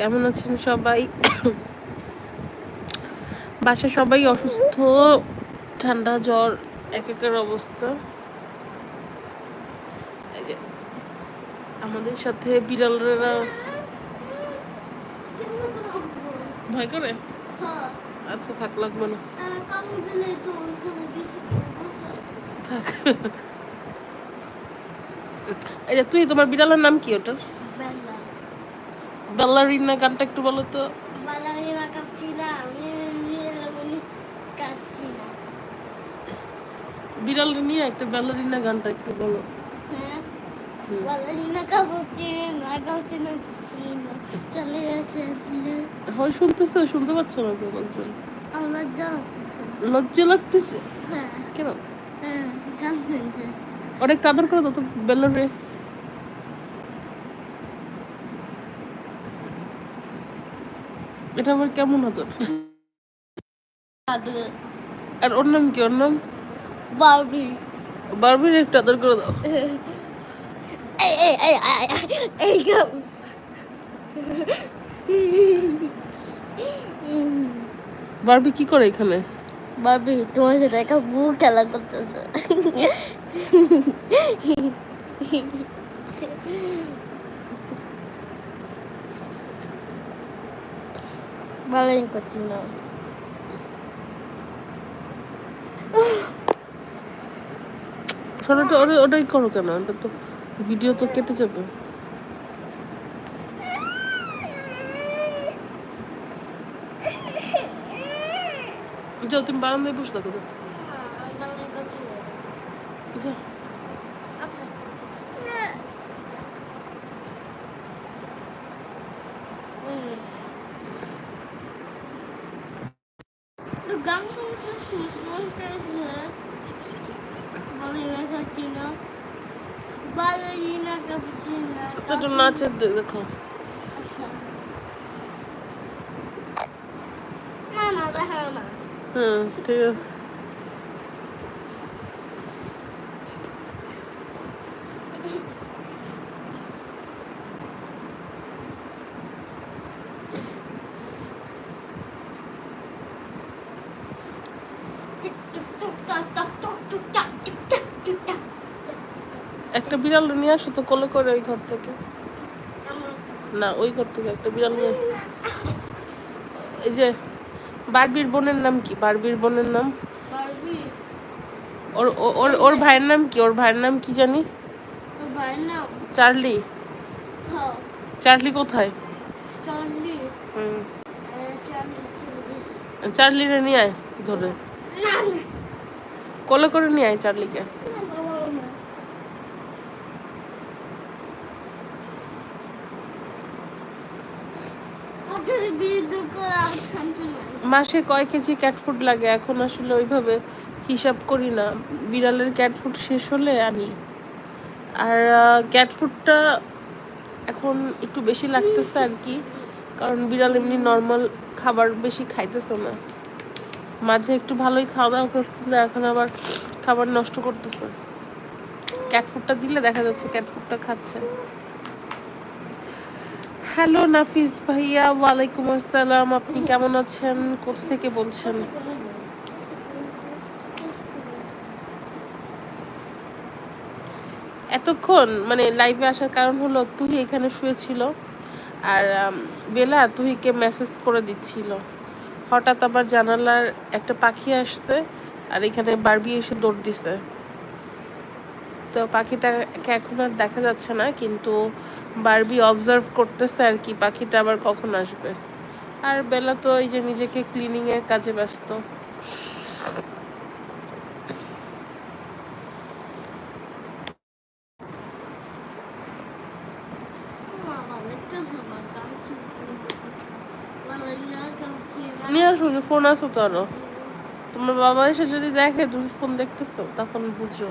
কেমন আছেন সবাই? বাসা সবাই অসুস্থ, ঠান্ডা, জ্বর, এক একের অবস্থা। এই যে, আমাদের সাথে বিড়ালরা ভয় করে? আচ্ছা থাক, লাগবে না। থাক। তুই, তোমার বিড়ালের নাম কি ওটার? বেল্লারিনা গানটা একটু বলো তো। বিড়াল নিয়ে একটা বেল্লারিনা গানটা একটু বলো। আসে হয় শুনতেছে শুনতে পাচ্ছ না তো লোকজন? লজ্জা লাগতেছে। হ্যাঁ। কেন? হ্যাঁ অনেক আদর করে তো বেল্লারে এটা আবার কেমন আদর? আদর। আর ওর নাম কি? ওর নাম? বারবি বারবির একটু আদর করে দাও। বারবি কি করে এখানে? বারবি তোমার সাথে একটা বউ খেলা করতেছে। শোনো তো ওটা ওটাই করো কেন? ওটা তো ভিডিও তো কেটে যাবে। যাও তুমি বারান্দায় বসে থাকো যাও। না যাও আচ্ছা তো গান শুনতে শুনতেছে বালিনা কাচিনা তো একটু নাচের দেখো হুম ঠিক আছে বিড়াল নিয়ে আসো তো কোলে করে ওই ঘর থেকে। না, ওই ঘর থেকে একটা বিড়াল নিয়ে এই যে, বারবির বোনের নাম কি? বারবির বোনের নাম? ওর ওর ভাইয়ের নাম কি? ওর ভাইয়ের নাম কি জানি? চার্লি। চার্লি কোথায়? চার্লি নিয়ে আয় ধরে। কোলে করে নিয়ে আয় চার্লিকে বাবা না ওদের বিদ্যুৎ করে আর শান্তি নাই মাসে কয় কেজি ক্যাট ফুড লাগে? এখন আসলে ওইভাবে হিসাব করি না। বিড়ালের ক্যাট ফুড শেষ হলে আনি। আর ক্যাট ফুডটা এখন একটু বেশি লাগতেছে আর কি। কারণ বিড়াল এমনি নর্মাল খাবার বেশি খাইতেছে না। মাঝে একটু ভালোই খাওয়া দাওয়া করছিল এখন আবার খাবার নষ্ট করতেছে। ক্যাট ফুডটা দিলে দেখা যাচ্ছে ক্যাট ফুডটা খাচ্ছে। হ্যালো নাফিস ভাইয়া, ওয়ালাইকুম আসসালাম। আপনি কেমন আছেন? কোথা থেকে বলছেন? এতক্ষণ মানে লাইভে আসার কারণ হলো তুই এখানে শুয়েছিল। আর বেলা তুহিকে মেসেজ করে দিচ্ছিল। হঠাৎ আবার জানালার একটা পাখি আসছে, আর এখানে বারবি এসে দৌড় দিছে। তো পাখিটাকে এখন আর দেখা যাচ্ছে না, কিন্তু বারবি অবজার্ভ করতেছে আর কি, পাখিটা আবার কখন আসবে? আর বেলা তো এই যে নিজেকে ক্লিনিং এর কাজে ব্যস্ত। নিয়ে আসো ফোন আসো তো আরও। তোমার বাবা এসে যদি দেখে তুমি ফোন দেখতেছো, তখন বুঝো।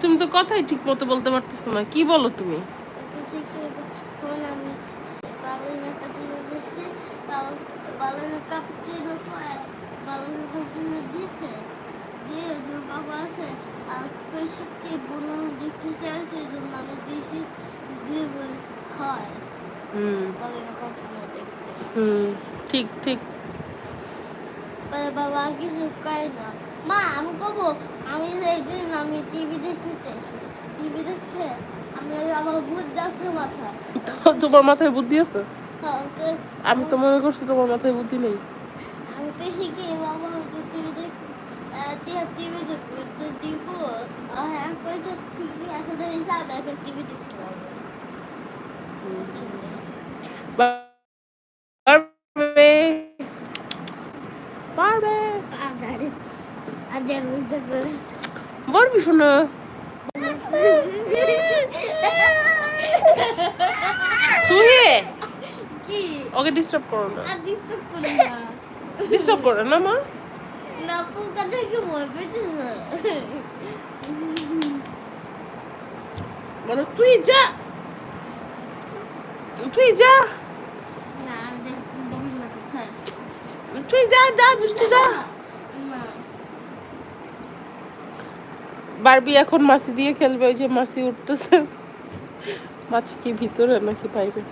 তুমি তো কথাই ঠিক মতো বলতে পারতেছো না। কি বলো তুমি? ঠিক ঠিক। বাবা আর কিছু করে না। আমি কবো আমি একদিন আমি টিভি দেখতে টিভি দেখছে আমি আমার ভূত যাচ্ছে মাথায়। তোমার মাথায় বুদ্ধি আছে? হ্যাঁ, আমি তো মনে করছি তোমার মাথায় বুদ্ধি নেই। আমি তো শিখি বাবা আমি তো টিভি দেখ টিভি দেখব তো দিব। আমি কইছে টিভি এখন হিসাব এখন টিভি দেখতে পারব। পারবে। পারবে। আদার করে পারবি শোনা? তুই? কি? ওকে ডিস্টার্ব করো না। ডিস্টার্ব করি না। মা। বলো তুই যা। তুই যা। তুই যা যা দুষ্টু যা না বারবি এখন মাসি দিয়ে খেলবে ওই যে মাসি উঠতেছে। মাছি কি ভিতরে নাকি বাইরে?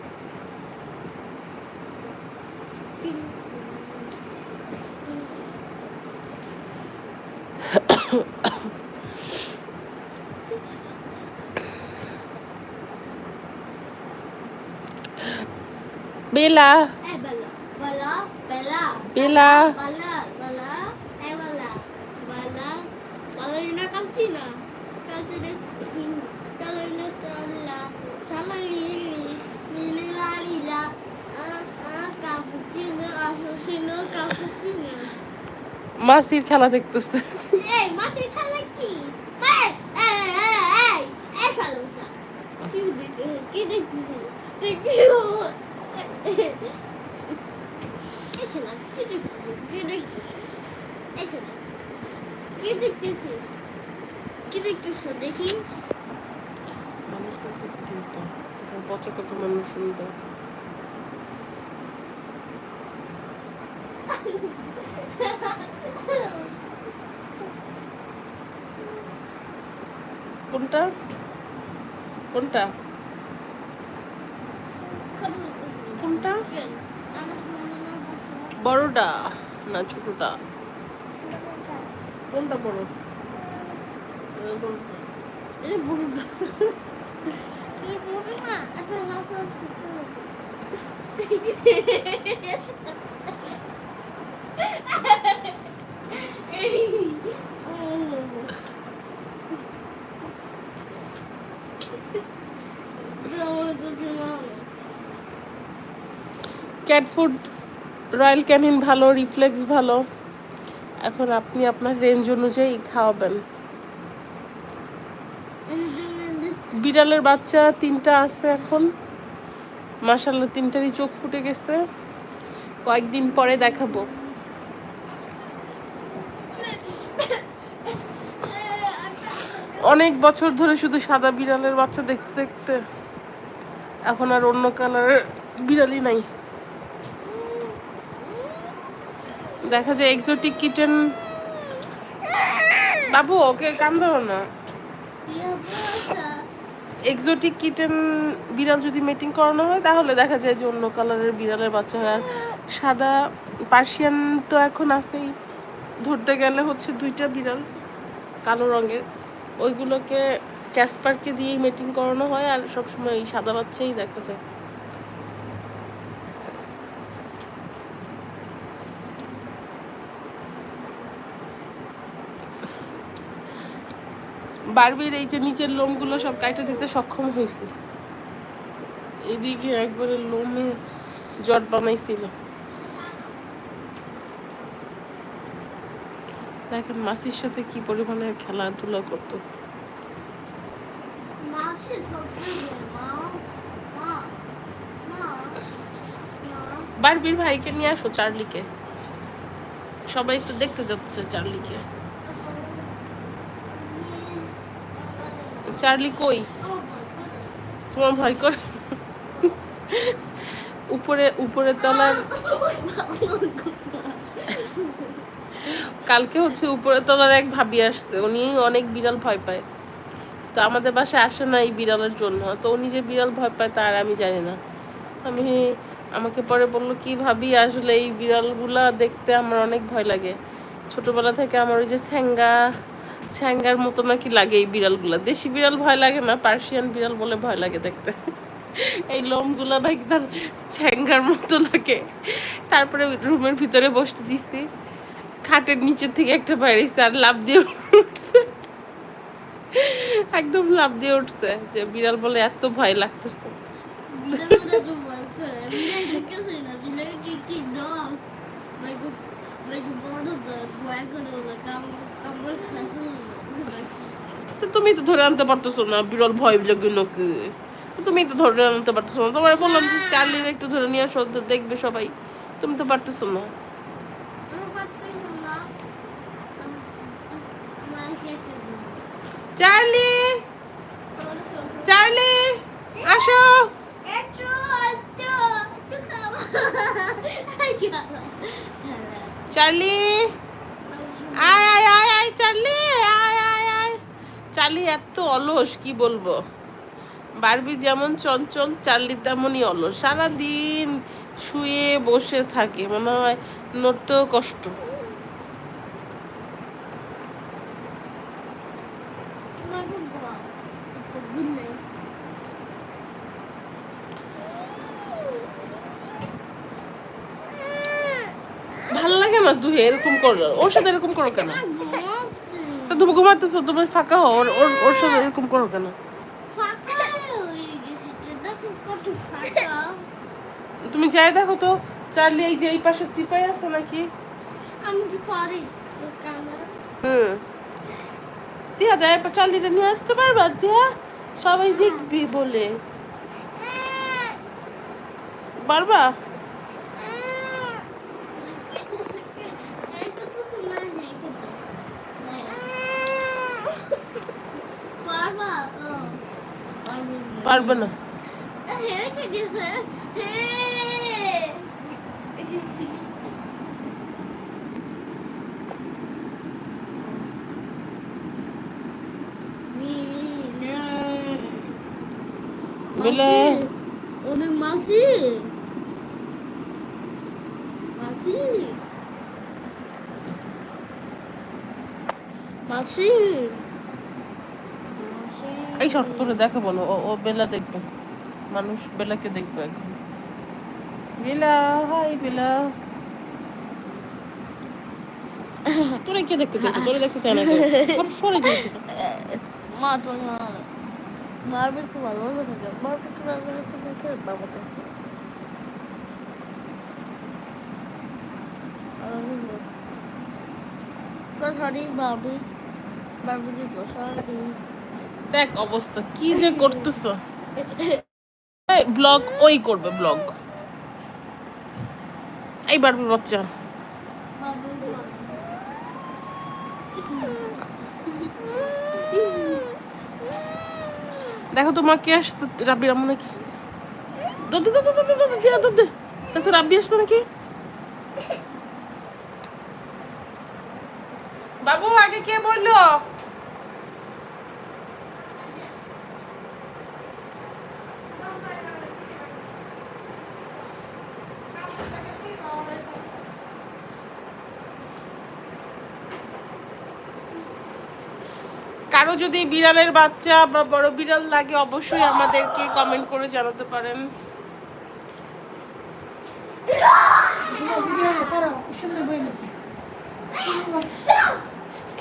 বেলা। Eh, bala. বেলা Bala, cappuccino. খেলা দেখতেছে এই মাছের খেলা কি এই এই এই এই এই কি দেখতে কি দেখতেছিস দেখি এই শালা কি দেখতেছিস এই শালা কি দেখতেছিস কি দেখতেছিস দেখি মানুষ কিন্তু তখন পচা মানুষ শুনবে কোনটা? কোনটা? কোনটা? বড়টা। না ছোটটা। কোনটা বড়? এই বড়টা। এই বড়টা ক্যাট ফুড রয়্যাল ক্যানিন ভালো রিফ্লেক্স ভালো। এখন আপনি আপনার রেঞ্জ অনুযায়ী খাওয়াবেন। বিড়ালের বাচ্চা তিনটা আছে এখন। মাসাল্লাহ তিনটারই চোখ ফুটে গেছে। কয়েকদিন পরে দেখাবো। অনেক বছর ধরে শুধু সাদা বিড়ালের বাচ্চা দেখতে দেখতে এখন আর অন্য কালারের বিড়ালই নাই। দেখা যায় এক্সোটিক কিটেন বাবু, ওকে কান ধরো না। এক্সোটিক কিটেন বিড়াল যদি মিটিং করানো হয়, তাহলে দেখা যায় যে অন্য কালারের বিড়ালের বাচ্চা হয়। সাদা, পার্সিয়ান তো এখন আছেই। ধরতে গেলে হচ্ছে দুইটা বিড়াল, কালো রঙের। ওইগুলোকে ক্যাসপারকে দিয়েই মিটিং করানো হয় আর সবসময় এই সাদা বাচ্চাই দেখা যায়। বারবির এই যে নিচের লোমগুলো সব কাইটে দিতে সক্ষম হয়েছে। এদিকে একবারে লোমে জট বানাইছিল। দেখেন মাসির সাথে কি পরিমাণে খেলাধুলা করতেছে? বারবির ভাইকে নিয়ে আসো চার্লিকে। সবাই একটু দেখতে যাচ্ছে চার্লিকে। চার্লি কই? তোমার ভয় করে। উপরে উপরে তলার কালকে হচ্ছে উপরে তলার এক ভাবি আসছে, উনি অনেক বিড়াল ভয় পায়। তো আমাদের বাসায় আসে না এই বিড়ালের জন্য। তো উনি যে বিড়াল ভয় পায় তার আমি জানি না। আমি আমাকে পরে বলল, কি ভাবি, আসলে এই বিড়ালগুলা দেখতে আমার অনেক ভয় লাগে। ছোটবেলা থেকে আমার ওই যে ছ্যাঙ্গা ছ্যাঙ্গার মতো নাকি লাগে এই বিড়ালগুলা। দেশি বিড়াল ভয় লাগে না, পার্সিয়ান বিড়াল বলে ভয় লাগে দেখতে। এই লোমগুলো নাকি তার ছ্যাঙ্গার মতো লাগে। তারপরে রুমের ভিতরে বসতে দিচ্ছি খাটের নিচে থেকে একটা বাইরেছে আর লাভ দিয়ে উঠছে। একদম লাভ দিয়ে উঠছে যে বিড়াল বলে এত ভয় লাগতেছে। তুমি তো ধরে আনতে পারতেছো না, বিড়াল ভয় লাগে নাকি? তুমি তো ধরে আনতে পারতেছো না। তোমার বললাম যে চার্লির একটু ধরে নিয়ে আসো দেখবে সবাই। তুমি তো পারতেছো না আমি পারতেছি না। আমি- আমাকে একটা দিন। চার্লি! চার্লি! আসো। চার্লি! আয় আয় আয় আয় চার্লি! আয় আয় আয়। চার্লি এত অলস কি বলব? বারবি যেমন চঞ্চল চার্লি তেমনই অলস। সারাদিন শুয়ে বসে থাকে মনে হয় নড়তেও কষ্ট তোমার খুব বড়। একটা good night. ভালো লাগে না তুই এরকম করো। ওর সাথে এরকম করো কেন? তুমি ঘুমাতেছো তুমি ফাঁকা হও ওর ওর সাথে এরকম করো কেন? হয়ে। তুমি যাই দেখো তো চার্লি এই যে এই পাশে চিপাই আছে নাকি? আমি কি পারি হুম। তিয়া দেয় চার্লিটা নিয়ে আসতে পারবা? তিয়া সবাই দেখবি বলে। পারবা পারবা? পারবে না। বেলে? অনেক মাসি। মাসি। মাসি। এই সব তোরে দেখো বলো, ও বেলা দেখবে। মানুষ বেলাকে দেখবে এখন বেলা, হাই বেলা। তোরে কে দেখতে চাইছে? তোরে দেখতে চায় না সরে মা ভালো খুব ভালো বসারি দেখ অবস্থা, কি যে করতেছ? ব্লগ ওই করবে ব্লগ দেখো তো মা কে আসছে, রাব্বি রাম্মু নাকি? দুধ দুধ দুধ দুধ দুধ দিয়া দুধ দে দেখো রাব্বি আসতো নাকি? বাবু, আগে কে বলল কারও যদি বিড়ালের বাচ্চা বা বড় বিড়াল লাগে, অবশ্যই আমাদেরকে কমেন্ট করে জানাতে পারেন।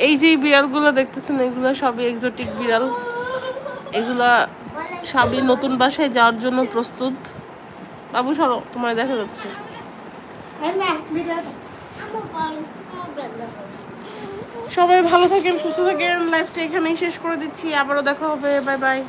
এই যে বিড়ালগুলো দেখতেছেন, এগুলো সবই এক্সোটিক বিড়াল। এগুলা সবই নতুন বাসায় যাওয়ার জন্য প্রস্তুত। বাবু, সরো তোমার দেখা যাচ্ছে। সবাই ভালো থাকেন, সুস্থ থাকেন। লাইফটা এখানেই শেষ করে দিচ্ছি। আবারও দেখা হবে। Bye bye